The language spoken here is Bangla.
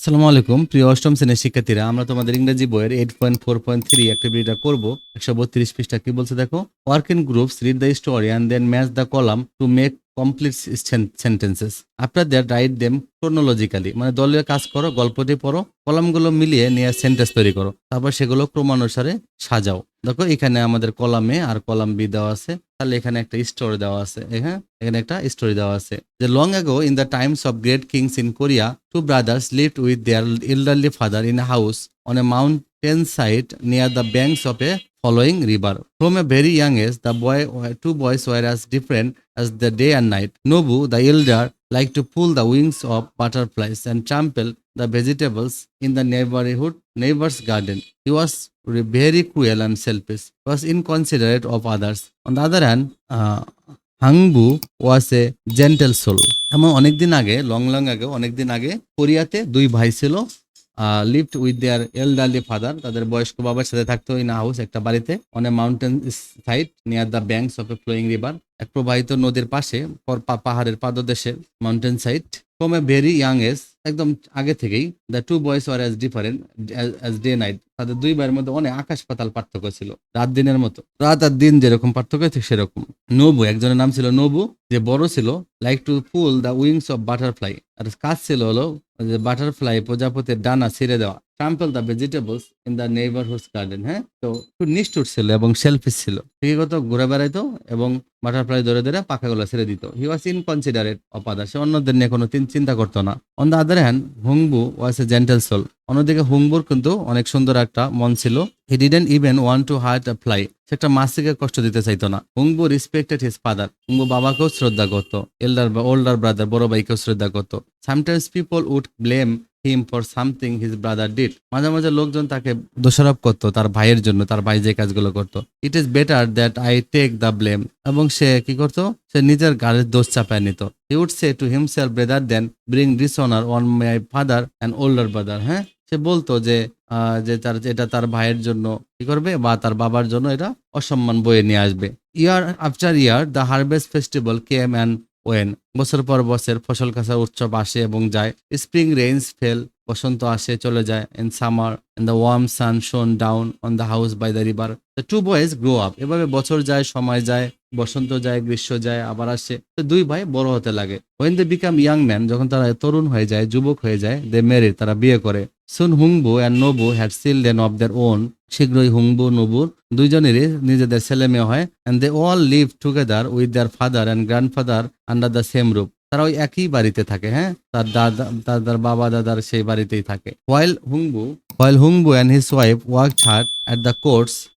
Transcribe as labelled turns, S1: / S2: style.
S1: আসসালামু আলাইকুম। প্রিয় অষ্টম শ্রেণির শিক্ষার্থীরা, আমরা তোমাদের ইংরেজি বইয়ের eight point four point three অ্যাক্টিভিটিটা করব। একশো বত্রিশ পৃষ্ঠা কি বলছে দেখো? Work in groups read the story and then match the column to make complete sentences আপনার দ্যাট রাইট দেম ক্রোনোলজিক্যালি মানে দলীয় কাজ করো, গল্পটি পড়ো, কলামগুলো মিলিয়ে নিয়ে সেন্টেন্স তৈরি করো। তারপর সেগুলো ক্রমানুসারে সাজাও। দেখো, এখানে আমাদের কলামে আর কলাম বি দেওয়া আছে। তাহলে এখানে একটা স্টোরি দেওয়া আছে। হ্যাঁ এখানে একটা স্টোরি দেওয়া আছে যে long ago in the times of great kings in Korea two brothers live with their elderly father in house on a mountain side near the banks of a following river from a very young age the boy two boys were as different as the day and night Nolbu the elder liked to pull the wings of butterflies and trample the vegetables in the neighborhood neighbor's garden. He was very cruel and selfish. Was inconsiderate of others. On the other hand, uh, Heungbu was a gentle soul এমন অনেকদিন আগে লং লং আগে অনেকদিন আগে কোরিয়াতে দুই ভাই ছিল lived with their elderly father তাদের বয়স্ক বাবার সাথে থাকতো ইন হাউস একটা বাড়িতে on a mountain side near the banks of a flowing river এক প্রবাহিত নদীর পাশে পাহাড়ের পাদদেশে mountain side from a very young age একদম আগে থেকেই the two boys R as different as day night তাদের দুই ভাইয়ের মধ্যে অনেক আকাশ পাতাল পার্থক্য ছিল, রাত দিনের মতো। রাত আর দিন যেরকম পার্থক্য ঠিক সেরকম। নবু, একজনের নাম ছিল নবু, যে বড় ছিল like to pull the wings of butterfly আর কাজ ছিল হলো যে বাটারফ্লাই প্রজাপতির ডানা ছিঁড়ে দেওয়া। Trample the vegetables in the neighbourhood garden হ্যাঁ? তো একটু নিষ্ঠুর ছিল এবং সেলফিস ছিল। ঠিক কত? ঘুরে বেড়াইতো এবং বাটারফ্লাই ধরে ধরে পাখাগুলো ছেড়ে দিত। হি ওয়াজ ইনকনসিডারেট আদার সে অন্যদের নিয়ে কোনো চিন- চিন্তা করতো না। On the other hand Heungbu was a gentle soul. অন্যদিকে হুংবুর কিন্তু অনেক সুন্দর একটা মন ছিল। He didn't even want to hurt a fly সে একটা মাসিকে কষ্ট দিতে চাইতো না। হুংবু রিসপেক্টেড হিজ ফাদার হুংবু বাবাকেও শ্রদ্ধা করতো। এল্ডার বা ওল্ডার ব্রাদার বড় ভাইকেও শ্রদ্ধা করতো। Sometimes people would blame him for something his brother did মাঝে মাঝে লোকজন তাকে দোষারোপ করতো তার ভাইয়ের জন্য, তার ভাই যে কাজগুলো করতো। It is better that I take the blame এবং সে কি করতো? সে নিজের গাড়ির দোষ চাপায় নিত। He would say to himself rather than bring dishonour on my father and older brother হ্যাঁ? সে বলতো যে যে তার, এটা তার ভাইয়ের জন্য কি করবে বা তার বাবার জন্য এটা অসম্মান বয়ে নিয়ে আসবে। Year after year the harvest festival came and went বছর পর বছর ফসল কাঁচার উৎসব আসে এবং যায়। স্প্রিং রেইনস ফেল বসন্ত আসে, চলে যায়। In summer in the warm sun shone down on the house by the river the two boys grow up এভাবে বছর যায়, সময় যায়, বসন্ত যায়, গ্রীষ্ম যায়, আবার আসে। তো দুই ভাই বড় হতে লাগে। When they became young man যখন তারা তরুণ হয়ে যায়, যুবক হয়ে যায় দে মেরিড তারা বিয়ে করে। Soon Heungbu and Nolbu had children of their own শীঘ্রই হুংবু নবুর দুইজনেরই নিজেদের ছেলে মেয়ে হয় and they all live together with their father and grandfather under the roof তারা ওই একই বাড়িতে থাকে হ্যাঁ তার দাদা তার বাবা দাদার সেই বাড়িতেই থাকে ওয়াইল হুংবু While Hungbu and his wife worked hard at the courts,